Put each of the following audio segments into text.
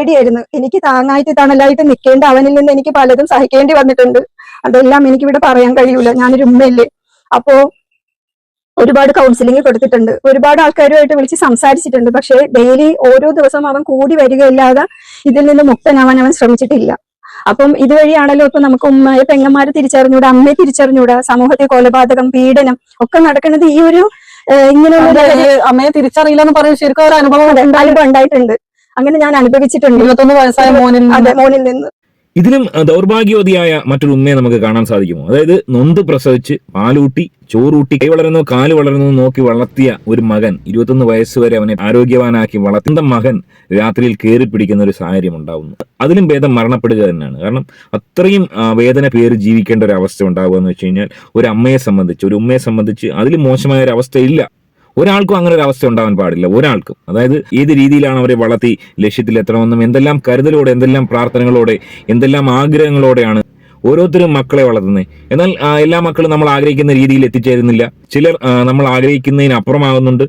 പേടിയായിരുന്നു. എനിക്ക് താങ്ങായിട്ട് തണലായിട്ട് നിൽക്കേണ്ട അവനിൽ നിന്ന് എനിക്ക് പലതും സഹിക്കേണ്ടി വന്നിട്ടുണ്ട്. അതെല്ലാം എനിക്ക് എനിക്കിവിടെ പറയാൻ കഴിയൂല. ഞാനൊരു ഉമ്മയല്ലേ. അപ്പോ ഒരുപാട് കൗൺസിലിംഗ് കൊടുത്തിട്ടുണ്ട്. ഒരുപാട് ആൾക്കാരുമായിട്ട് വിളിച്ച് സംസാരിച്ചിട്ടുണ്ട്. പക്ഷേ ഡെയിലി ഓരോ ദിവസവും അവൻ കൂടി വരികയില്ലാതെ ഇതിൽ നിന്ന് മുക്തനാവാൻ അവൻ ശ്രമിച്ചിട്ടില്ല. അപ്പം ഇതുവഴിയാണല്ലോ ഇപ്പൊ നമുക്ക് ഉമ്മയെ പെങ്ങന്മാരെ തിരിച്ചറിഞ്ഞൂടാ അമ്മയെ തിരിച്ചറിഞ്ഞൂടാ സമൂഹത്തെ കൊലപാതകം പീഡനം ഒക്കെ നടക്കുന്നത് ഈ ഒരു ഇങ്ങനെയുള്ള അമ്മയെ തിരിച്ചറിയില്ല എന്ന് പറയുന്നത് ശരിക്കും ഒരു അനുഭവം അനുഭവം ഉണ്ടായിട്ടുണ്ട്. അങ്ങനെ ഞാൻ അനുഭവിച്ചിട്ടുണ്ട്. ഇരുപത്തൊന്ന് വയസ്സായ മോനിൽ അതെ മോനിൽ നിന്ന്. ഇതിലും ദൗർഭാഗ്യവതിയായ മറ്റൊരു ഉമ്മയെ നമുക്ക് കാണാൻ സാധിക്കുമോ? അതായത് നൊന്ത് പ്രസവിച്ച് പാലൂട്ടി ചോറൂട്ടി കൈ വളരുന്നു കാൽ വളരുന്നു നോക്കി വളർത്തിയ ഒരു മകൻ ഇരുപത്തൊന്ന് വയസ്സ് വരെ അവനെ ആരോഗ്യവാനാക്കി വളർത്തുന്ന മകൻ രാത്രിയിൽ കയറി പിടിക്കുന്ന ഒരു സാഹചര്യം ഉണ്ടാവുന്നു. അതിലും ഭേദം മരണപ്പെടുക തന്നെയാണ്. കാരണം അത്രയും വേദന പേര് ജീവിക്കേണ്ട ഒരു അവസ്ഥ ഉണ്ടാവുക എന്ന് വെച്ച് കഴിഞ്ഞാൽ ഒരു അമ്മയെ സംബന്ധിച്ച് ഒരു ഉമ്മയെ സംബന്ധിച്ച് അതിലും മോശമായ ഒരു അവസ്ഥയില്ല. ഒരാൾക്കും അങ്ങനെ ഒരു അവസ്ഥ ഉണ്ടാവാൻ പാടില്ല. ഒരാൾക്കും. അതായത് ഏത് രീതിയിലാണ് അവരെ വളർത്തി ലക്ഷ്യത്തിലെത്തണമെന്നും എന്തെല്ലാം കരുതലോടെ എന്തെല്ലാം പ്രാർത്ഥനകളോടെ എന്തെല്ലാം ആഗ്രഹങ്ങളോടെയാണ് ഓരോരുത്തരും മക്കളെ വളർത്തുന്നത്. എന്നാൽ എല്ലാ മക്കളും നമ്മൾ ആഗ്രഹിക്കുന്ന രീതിയിൽ എത്തിച്ചേരുന്നില്ല. ചിലർ നമ്മൾ ആഗ്രഹിക്കുന്നതിന് അപ്പുറമാകുന്നുണ്ട്.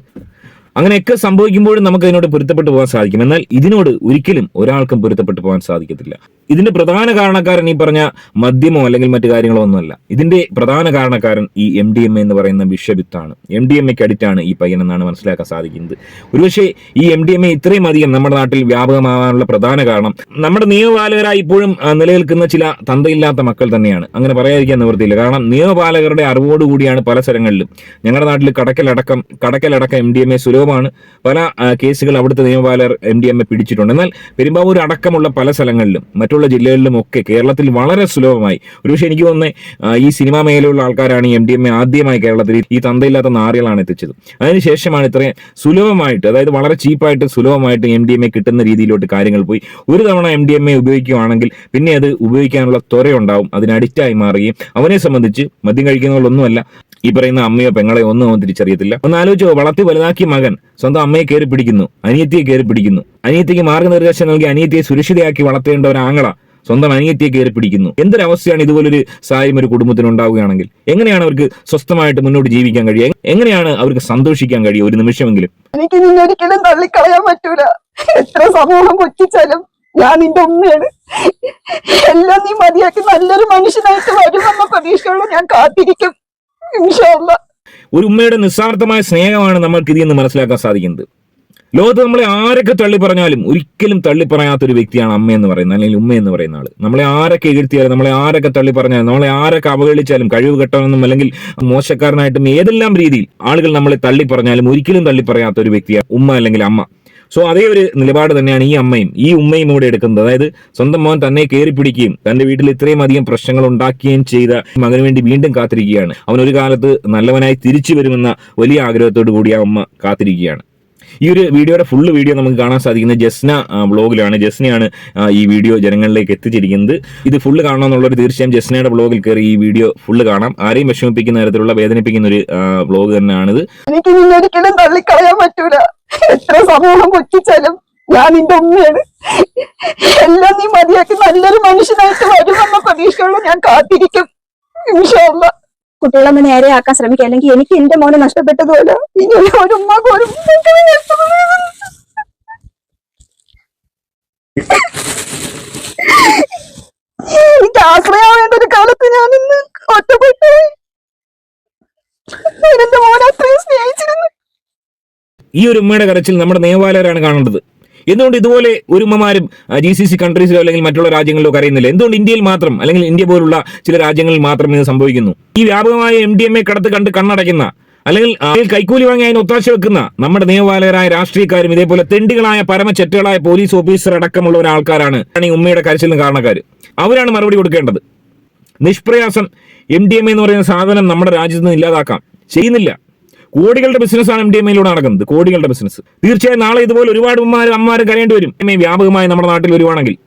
അങ്ങനെയൊക്കെ സംഭവിക്കുമ്പോഴും നമുക്ക് അതിനോട് പൊരുത്തപ്പെട്ടു പോകാൻ സാധിക്കും. എന്നാൽ ഇതിനോട് ഒരിക്കലും ഒരാൾക്കും പൊരുത്തപ്പെട്ടു പോകാൻ സാധിക്കത്തില്ല. ഇതിന്റെ പ്രധാന കാരണക്കാരൻ ഈ പറഞ്ഞ മദ്യമോ അല്ലെങ്കിൽ മറ്റു കാര്യങ്ങളോ ഒന്നുമല്ല. ഇതിന്റെ പ്രധാന കാരണക്കാരൻ ഈ എം ഡി എം എന്ന് പറയുന്ന വിഷവിത്താണ് എം ഡി എം എക്ക് അഡിക്റ്റാണ് ഈ പയ്യൻ എന്നാണ് മനസ്സിലാക്കാൻ സാധിക്കുന്നത്. ഒരുപക്ഷെ ഈ എം ഡി എം എ ഇത്രയും അധികം നമ്മുടെ നാട്ടിൽ വ്യാപകമാകാനുള്ള പ്രധാന കാരണം നമ്മുടെ നിയമപാലകരായി ഇപ്പോഴും നിലനിൽക്കുന്ന ചില തന്തയില്ലാത്ത മക്കൾ തന്നെയാണ്. അങ്ങനെ പറയാതിരിക്കാൻ നിവൃത്തിയില്ല. കാരണം നിയമപാലകരുടെ അറിവോടുകൂടിയാണ് പല സ്ഥലങ്ങളിലും. ഞങ്ങളുടെ നാട്ടിൽ കടക്കലടക്കം കടക്കലടക്കം എം ഡി എം എ സുലഭമാണ് പല കേസുകൾ അവിടുത്തെ നിയമപാലർ എം ഡി എം എ പിടിച്ചിട്ടുണ്ട്. എന്നാൽ പെരുമ്പാവൂർ അടക്കമുള്ള പല സ്ഥലങ്ങളിലും മറ്റുള്ള ജില്ലകളിലും ഒക്കെ കേരളത്തിൽ വളരെ സുലഭമായി. ഒരുപക്ഷെ എനിക്ക് തോന്നുന്നത് ഈ സിനിമാ മേഖലയിലുള്ള ആൾക്കാരാണ് ഈ എം ഡി എം എ ആദ്യമായി കേരളത്തിൽ ഈ തന്തയില്ലാത്ത നാറികളാണ് എത്തിച്ചത്. അതിനുശേഷമാണ് ഇത്രയും സുലഭമായിട്ട് അതായത് വളരെ ചീപ്പായിട്ട് സുലഭമായിട്ട് എം ഡി എം എ കിട്ടുന്ന രീതിയിലോട്ട് കാര്യങ്ങൾ പോയി. ഒരു തവണ എം ഡി എം എ ഉപയോഗിക്കുകയാണെങ്കിൽ പിന്നെ അത് ഉപയോഗിക്കാനുള്ള ത്വരയുണ്ടാവും അതിന് അഡിക്റ്റായി മാറുകയും അവനെ സംബന്ധിച്ച് മദ്യം കഴിക്കുന്നവരൊന്നുമല്ല ഈ പറയുന്ന അമ്മയോ പെങ്ങളെ ഒന്നും അവൻ തിരിച്ചറിയത്തില്ല. ഒന്ന് ആലോചിച്ചോ വളർത്തി വലുതാക്കിയ മകൻ സ്വന്തം അമ്മയെ കയറി പിടിക്കുന്നു അനിയത്തിയെ കയറി പിടിക്കുന്നു. അനിയത്തിക്ക് മാർഗനിർദ്ദേശം നൽകി അനിയത്തിയെ സുരക്ഷിതയാക്കി വളർത്തേണ്ട ഒരു ആങ്ങള സ്വന്തം അനിയത്തിയെ കയറി പിടിക്കുന്നു. എന്തൊരവസ്ഥയാണ് ഇതുപോലൊരു സാഹചര്യം ഒരു കുടുംബത്തിന് ഉണ്ടാവുകയാണെങ്കിൽ? എങ്ങനെയാണ് അവർക്ക് സ്വസ്ഥമായിട്ട് മുന്നോട്ട് ജീവിക്കാൻ കഴിയുക? എങ്ങനെയാണ് അവർക്ക് സന്തോഷിക്കാൻ കഴിയുക ഒരു നിമിഷമെങ്കിലും? എനിക്ക് നിന്നെ ഒരിക്കലും തള്ളിക്കളയാൻ പറ്റൂല. എത്ര സമൂഹം കൊച്ചിച്ചാലും ഞാൻ നിന്റെ ഉമ്മയാണ്. എല്ലാം നീ മതിയാക്കി നല്ലൊരു മനുഷ്യനായിട്ട് വരുമെന്ന പ്രതീക്ഷകളും ഞാൻ കാത്തിരിക്കും. ഒരു ഉമ്മയുടെ നിസ്സാർത്ഥമായ സ്നേഹമാണ് നമ്മൾക്ക് ഇതിൽ മനസ്സിലാക്കാൻ സാധിക്കുന്നത്. ലോകത്ത് നമ്മളെ ആരൊക്കെ തള്ളി പറഞ്ഞാലും ഒരിക്കലും തള്ളി പറയാത്ത ഒരു വ്യക്തിയാണ് അമ്മ എന്ന് പറയുന്നത് അല്ലെങ്കിൽ ഉമ്മ എന്ന് പറയുന്ന ആൾ. നമ്മളെ ആരൊക്കെ എഴുത്തിയാലും നമ്മളെ ആരൊക്കെ തള്ളി പറഞ്ഞാലും നമ്മളെ ആരൊക്കെ അവഹേളിച്ചാലും കഴിവ് കെട്ടണമെന്നും അല്ലെങ്കിൽ മോശക്കാരനായിട്ടും ഏതെല്ലാം രീതിയിൽ ആളുകൾ നമ്മളെ തള്ളി പറഞ്ഞാലും ഒരിക്കലും തള്ളി പറയാത്ത ഒരു വ്യക്തിയാണ് ഉമ്മ അല്ലെങ്കിൽ അമ്മ. സോ അതേ ഒരു നിലപാട് തന്നെയാണ് ഈ അമ്മയും. ഈ ഉമ്മയും ഇവിടെ എടുക്കുന്നത്. അതായത് സ്വന്തം മോൻ തന്നെ കയറി പിടിക്കുകയും തന്റെ വീട്ടിൽ ഇത്രയും അധികം പ്രശ്നങ്ങൾ ഉണ്ടാക്കുകയും ചെയ്ത മകന് വേണ്ടി വീണ്ടും കാത്തിരിക്കുകയാണ്. അവൻ ഒരു കാലത്ത് നല്ലവനായി തിരിച്ചു വരുമെന്ന വലിയ ആഗ്രഹത്തോടു കൂടി ആ അമ്മ കാത്തിരിക്കുകയാണ്. ഈ ഒരു വീഡിയോയുടെ ഫുള്ള് വീഡിയോ നമുക്ക് കാണാൻ സാധിക്കുന്നത് ജസ്ന ബ്ലോഗിലാണ് ജസ്നയാണ് ഈ വീഡിയോ ജനങ്ങളിലേക്ക് എത്തിച്ചിരിക്കുന്നത്. ഇത് ഫുള്ള് കാണണമെന്നുള്ളവർ തീർച്ചയായും ജസ്നയുടെ ബ്ലോഗിൽ കയറി ഈ വീഡിയോ ഫുള്ള് കാണാം. ആരെയും വിഷമിപ്പിക്കുന്ന തരത്തിലുള്ള വേദനിപ്പിക്കുന്ന ഒരു ബ്ലോഗ് തന്നെയാണിത്. എനിക്ക് ഒരിക്കലും തള്ളിക്കളയാൻ പറ്റൂല. എത്ര സമൂഹം കൊച്ചിച്ചാലും ഞാൻ നിന്റെ ഉമ്മയാണ്. എല്ലാം നീ മതിയാക്കി നല്ലൊരു മനുഷ്യനായിട്ട് വരുമെന്ന പ്രതീക്ഷയുള്ള ഞാൻ കാത്തിരിക്കും. ഇൻഷാല്ല കുട്ടികളൊന്ന് നേരെയാക്കാൻ ശ്രമിക്കുക അല്ലെങ്കിൽ എനിക്ക് എന്റെ മോനെ നഷ്ടപ്പെട്ടതുപോലെ ഇനി ഒരു ഉമ്മക്ക് ഒരു. എനിക്ക് ആശ്രയമാവേണ്ട ഒരു കാലത്ത് ഞാൻ ഇന്ന് ഒറ്റപ്പെട്ടു. എന്റെ മോനെ അത്രയും സ്നേഹിച്ചിരുന്നു ഈ ഒരു ഉമ്മയുടെ കരച്ചിൽ നമ്മുടെ നേവാലയരാണ് കാണേണ്ടത് എന്തുകൊണ്ട് ഇതുപോലെ ഒരുമമാരും ജി സി സി കൺട്രീസിലോ അല്ലെങ്കിൽ മറ്റുള്ള രാജ്യങ്ങളിലോ കരയുന്നില്ല? എന്തുകൊണ്ട് ഇന്ത്യയിൽ മാത്രം അല്ലെങ്കിൽ ഇന്ത്യ പോലുള്ള ചില രാജ്യങ്ങളിൽ മാത്രം ഇത് സംഭവിക്കുന്നു? ഈ വ്യാപകമായ എം ഡി എം എ കടത്ത് കണ്ട് കണ്ണടയ്ക്കുന്ന അല്ലെങ്കിൽ അതിൽ കൈക്കൂലി വാങ്ങി അതിന് ഒത്താശ വെക്കുന്ന നമ്മുടെ നിയമപാലകരായ രാഷ്ട്രീയക്കാരും ഇതേപോലെ തെണ്ടികളായ പരമചെറ്റകളായ പോലീസ് ഓഫീസർ അടക്കമുള്ള ഒരു ആൾക്കാരാണ് ഈ ഉമ്മയുടെ കരച്ചിലിന് കാരണക്കാർ അവരാണ് മറുപടി കൊടുക്കേണ്ടത്. നിഷ്പ്രയാസം എം ഡി എം എന്ന് പറയുന്ന സാധനം നമ്മുടെ രാജ്യത്ത് നിന്ന് ഇല്ലാതാക്കാം. ചെയ്യുന്നില്ല. കോടികളുടെ ബിസിനസ്സാണ് എം ഡി എം എയിലൂടെ നടക്കുന്നത്. കോടികളുടെ ബിസിനസ് തീർച്ചയായും നാളെ ഇതുപോലെ ഒരുപാട് ഉമ്മമാരും അമ്മമാരും കരയേണ്ടി വരും. എം എ വ്യാപകമായി നമ്മുടെ നാട്ടിൽ വരുവാണെങ്കിൽ.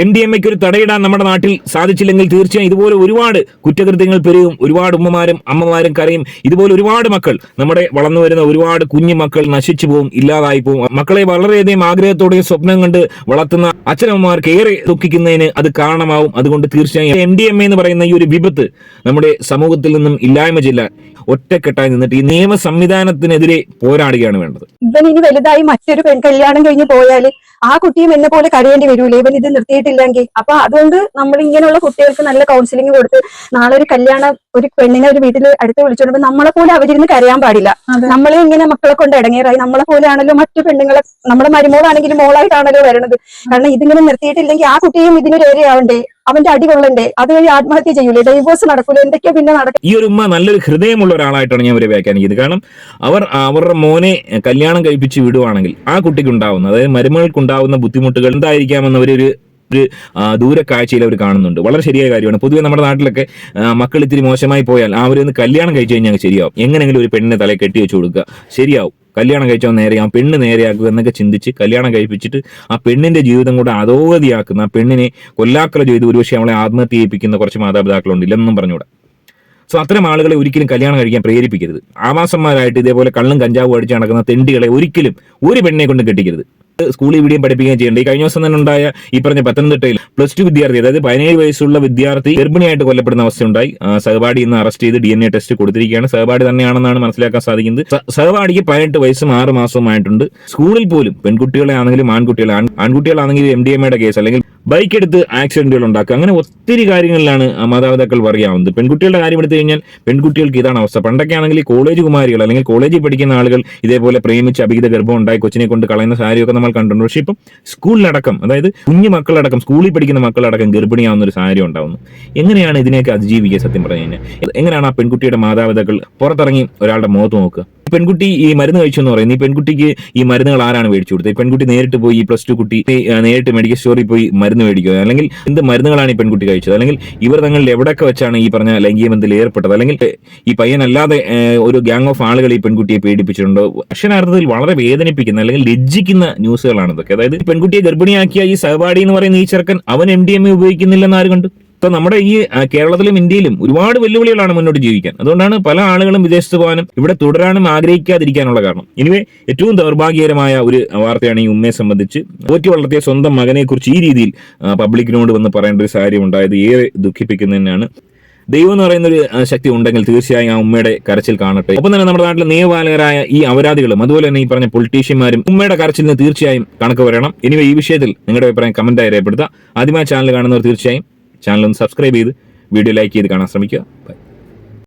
എം ഡി എം എക്ക് ഒരു തടയിടാൻ നമ്മുടെ നാട്ടിൽ സാധിച്ചില്ലെങ്കിൽ തീർച്ചയായും ഇതുപോലെ ഒരുപാട് കുറ്റകൃത്യങ്ങൾ പെരുകും. ഒരുപാട് ഉമ്മമാരും അമ്മമാരും കരയും. ഇതുപോലെ ഒരുപാട് മക്കൾ നമ്മുടെ വളർന്നു വരുന്ന ഒരുപാട് കുഞ്ഞു മക്കൾ നശിച്ചു പോകും ഇല്ലാതായി പോകും മക്കളെ വളരെയധികം ആഗ്രഹത്തോടെയും സ്വപ്നം കണ്ട് വളർത്തുന്ന അച്ഛനമ്മമാർക്ക് ഏറെ ദുഃഖിക്കുന്നതിന് അത് കാരണമാവും. അതുകൊണ്ട് തീർച്ചയായും എം ഡി എം എന്ന് പറയുന്ന ഈ ഒരു വിപത്ത് നമ്മുടെ സമൂഹത്തിൽ നിന്നും ഇല്ലായ്മ ചെയ്യില്ല ഒറ്റക്കെട്ടായി നിന്നിട്ട് ഈ നിയമ സംവിധാനത്തിനെതിരെ പോരാടുകയാണ് വേണ്ടത്. ഇവൻ ഇനി വലുതായി മറ്റൊരു കല്യാണം കഴിഞ്ഞ് പോയാൽ ആ കുട്ടിയും എന്നെ പോലെ കഴിയേണ്ടി വരൂലേ? ഇവൻ ഇത് നിർത്തിയിട്ടില്ലെങ്കിൽ. അപ്പൊ അതുകൊണ്ട് നമ്മൾ ഇങ്ങനെയുള്ള കുട്ടികൾക്ക് നല്ല കൗൺസിലിംഗ് കൊടുത്ത് നാളെ ഒരു കല്യാണം ഒരു പെണ്ണിനെ ഒരു വീട്ടിൽ അടുത്ത് വിളിച്ചോണ്ട് നമ്മളെ പോലെ അവരിന്ന് കരയാൻ പാടില്ല. നമ്മളെ ഇങ്ങനെ മക്കളെ കൊണ്ട് ഇടങ്ങേറായി. നമ്മളെ പോലെ ആണല്ലോ മറ്റു പെണ്ണുങ്ങളെ നമ്മുടെ മരുമോളാണെങ്കിലും മോളായിട്ടാണല്ലോ വരണത്. കാരണം ഇതിങ്ങനെ നിർത്തിയിട്ടില്ലെങ്കിൽ ആ കുട്ടിയും ഇതിനൊരു ഏരിയാവണ്ടേ അവന്റെ അടി കൊള്ളണ്ടേ? അതുവഴി ആത്മഹത്യ ചെയ്യൂലേ? ഡൈവോഴ്സ് നടക്കൂല? എന്തൊക്കെയാ പിന്നെ നടക്കും ഈ ഒരു ഉമ്മ നല്ലൊരു ഹൃദയമുള്ള ഒരാളായിട്ടാണ് ഞാൻ ഇവരെ വ്യാഖ്യാനിക്കുന്നത്. കാരണം അവർ അവരുടെ മോനെ കല്യാണം കഴിപ്പിച്ച് വിടുവാണെങ്കിൽ ആ കുട്ടിക്ക് ഉണ്ടാവുന്ന അതായത് മരുമകൾക്ക് ഉണ്ടാവുന്ന ബുദ്ധിമുട്ടുകൾ എന്തായിരിക്കാമെന്ന് അവരൊരു ഒരു ദൂരക്കാഴ്ചയിൽ അവർ കാണുന്നുണ്ട്. വളരെ ശരിയായ കാര്യമാണ്. പൊതുവെ നമ്മുടെ നാട്ടിലൊക്കെ മക്കൾ ഇത്തിരി മോശമായി പോയാൽ അവരൊന്ന് കല്യാണം കഴിച്ചു കഴിഞ്ഞാൽ ശരിയാവും. എങ്ങനെങ്കിലും ഒരു പെണ്ണിനെ തലയിൽ കെട്ടി വെച്ച് കൊടുക്കുക ശരിയാവും. കല്യാണം കഴിച്ചാൽ നേരെയാ പെണ്ണ് നേരെയാക്കുക എന്നൊക്കെ ചിന്തിച്ച് കല്യാണം കഴിപ്പിച്ചിട്ട് ആ പെണ്ണിന്റെ ജീവിതം കൂടെ അധോഗതിയാക്കുന്ന ആ പെണ്ണിനെ കൊല്ലാക്കല ചെയ്ത് ഒരുപക്ഷെ അവളെ ആത്മഹത്യ ചെയ്യിപ്പിക്കുന്ന കുറച്ച് മാതാപിതാക്കളുണ്ട്. ഇല്ലെന്നും പറഞ്ഞുകൂടാ. സോ അത്തരം ആളുകളെ ഒരിക്കലും കല്യാണം കഴിക്കാൻ പ്രേരിപ്പിക്കരുത്. ആവാസന്മാരായിട്ട് ഇതേപോലെ കള്ളും കഞ്ചാവും അടിച്ച് നടക്കുന്ന തെണ്ടികളെ ഒരിക്കലും ഒരു പെണ്ണിനെ കൊണ്ട് കെട്ടിക്കരുത്. സ്കൂളിൽ ഇവിടെയും പഠിപ്പിക്കുകയും ചെയ്യേണ്ടത് ഈ കഴിഞ്ഞ ദിവസം തന്നെ ഉണ്ടായ ഈ പറഞ്ഞ പത്തനംതിട്ടയിൽ പ്ലസ് ടു വിദ്യാർത്ഥി അതായത് പതിനേഴ് വയസ്സുള്ള വിദ്യാർത്ഥി ഗർഭിണിയായിട്ട് കൊല്ലപ്പെടുന്ന അവസ്ഥയുണ്ടായി. സഹപാഠി ഇന്ന് അറസ്റ്റ് ചെയ്ത് ഡി എൻ എ ടെസ്റ്റ് കൊടുത്തിരിക്കുകയാണ്. സഹപാഠി തന്നെയാണെന്നാണ് മനസ്സിലാക്കാൻ സാധിക്കുന്നത്. സഹപാഠിക്ക് പതിനെട്ട് വയസ്സും ആറ് മാസവുമായിട്ടുണ്ട്. സ്കൂളിൽ പോലും പെൺകുട്ടികളെ ആണെങ്കിലും ആൺകുട്ടികളെ ആൺകുട്ടികളാണെങ്കിലും എം ഡി എം എയുടെ കേസ് അല്ലെങ്കിൽ ബൈക്ക് എടുത്ത് ആക്സിഡന്റുകൾ ഉണ്ടാക്കുക. അങ്ങനെ ഒത്തിരി കാര്യങ്ങളിലാണ് മാതാപിതാക്കൾ പറയാവുന്നത് പെൺകുട്ടികളുടെ കാര്യം എടുത്തു കഴിഞ്ഞാൽ പെൺകുട്ടികൾക്ക് ഇതാണ് അവസ്ഥ. പണ്ടൊക്കെ ആണെങ്കിൽ കോളേജ് കുമാരികൾ അല്ലെങ്കിൽ കോളേജിൽ പഠിക്കുന്ന ആളുകൾ ഇതേപോലെ പ്രേമിച്ച് അഭിഹിത ഗർഭം ഉണ്ടായി കൊച്ചിനെ കൊണ്ട് കളയുന്ന സാരിയൊക്കെ നമ്മൾ കണ്ടിട്ടുണ്ട്. പക്ഷേ ഇപ്പം സ്കൂളിലടക്കം അതായത് കുഞ്ഞു മക്കളടക്കം സ്കൂളിൽ പഠിക്കുന്ന മക്കളടക്കം ഗർഭിണിയാവുന്ന ഒരു സാഹചര്യം ഉണ്ടാവുന്നു. എങ്ങനെയാണ് ഇതിനെയൊക്കെ അതിജീവിക്കുക സത്യം പറഞ്ഞു കഴിഞ്ഞാൽ? എങ്ങനെയാണ് ആ പെൺകുട്ടിയുടെ മാതാപിതാക്കൾ പുറത്തിറങ്ങി ഒരാളുടെ മുഖത്ത് നോക്കുക? പെൺകുട്ടി ഈ മരുന്ന് കഴിച്ചെന്ന് പറയുന്നത് ഈ പെൺകുട്ടിക്ക് ഈ മരുന്നുകൾ ആരാണ് മേടിച്ചു കൊടുത്തത്? ഈ പെൺകുട്ടി നേരിട്ട് പോയി ഈ പ്ലസ് ടു കുട്ടി നേരിട്ട് മെഡിക്കൽ സ്റ്റോറിൽ പോയി മരുന്ന് മേടിക്കുക. അല്ലെങ്കിൽ എന്ത് മരുന്നുകളാണ് ഈ പെൺകുട്ടി കഴിച്ചത്? അല്ലെങ്കിൽ ഇവർ തങ്ങളിൽ എവിടെയൊക്കെ വെച്ചാണ് ഈ പറഞ്ഞ ലൈംഗിക ബന്ധത്തിൽ ഏർപ്പെട്ടത്? അല്ലെങ്കിൽ ഈ പയ്യനല്ലാതെ ഒരു ഗ്യാങ് ഓഫ് ആളുകൾ ഈ പെൺകുട്ടിയെ പീഡിപ്പിച്ചിട്ടുണ്ടോ? അക്ഷരാർത്ഥത്തിൽ വളരെ വേദനിപ്പിക്കുന്ന അല്ലെങ്കിൽ ലജ്ജിക്കുന്ന ന്യൂസുകളാണ് ഇതൊക്കെ. അതായത് പെൺകുട്ടിയെ ഗർഭിണിയാക്കിയ ഈ സഹപാഠി എന്ന് പറയുന്ന ഈ ചെറുക്കൻ അവൻ എം ഡി എം എ ഉപയോഗിക്കുന്നില്ലെന്ന് ആര് കണ്ടു? ഇപ്പൊ നമ്മുടെ ഈ കേരളത്തിലും ഇന്ത്യയിലും ഒരുപാട് വെല്ലുവിളികളാണ് മുന്നോട്ട് ജീവിക്കാൻ. അതുകൊണ്ടാണ് പല ആളുകളും വിദേശത്ത് പോകാനും ഇവിടെ തുടരാനും ആഗ്രഹിക്കാതിരിക്കാനുള്ള കാരണം. ഇനിവേ ഏറ്റവും ദൗർഭാഗ്യകരമായ ഒരു വാർത്തയാണ് ഈ ഉമ്മയെ സംബന്ധിച്ച്. പോറ്റി വളർത്തിയ സ്വന്തം മകനെ കുറിച്ച് ഈ രീതിയിൽ പബ്ലിക്കിനോട് വന്ന് പറയേണ്ട ഒരു സാഹചര്യം ഉണ്ടായത് ഏറെ ദുഃഖിപ്പിക്കുന്നതന്നെയാണ് ദൈവം എന്ന് പറയുന്ന ഒരു ശക്തി ഉണ്ടെങ്കിൽ തീർച്ചയായും ആ ഉമ്മയുടെ കരച്ചിൽ കാണട്ടെ. ഒപ്പം തന്നെ നമ്മുടെ നാട്ടിലെ നിയമപാലകരായ ഈ അപരാധികളും അതുപോലെ തന്നെ ഈ പറഞ്ഞ പൊളിറ്റീഷ്യന്മാരും ഉമ്മയുടെ കരച്ചിലിന് തീർച്ചയായും കണക്ക് വരണം ഇനി ഈ വിഷയത്തിൽ നിങ്ങളുടെ അഭിപ്രായം കമന്റായി രേഖപ്പെടുത്തുക. ആദ്യമായി ചാനൽ കാണുന്നവർ തീർച്ചയായും ചാനൽ ഒന്ന് സബ്സ്ക്രൈബ് ചെയ്ത് വീഡിയോ ലൈക്ക് ചെയ്ത് കാണാൻ ശ്രമിക്കുക. ബൈ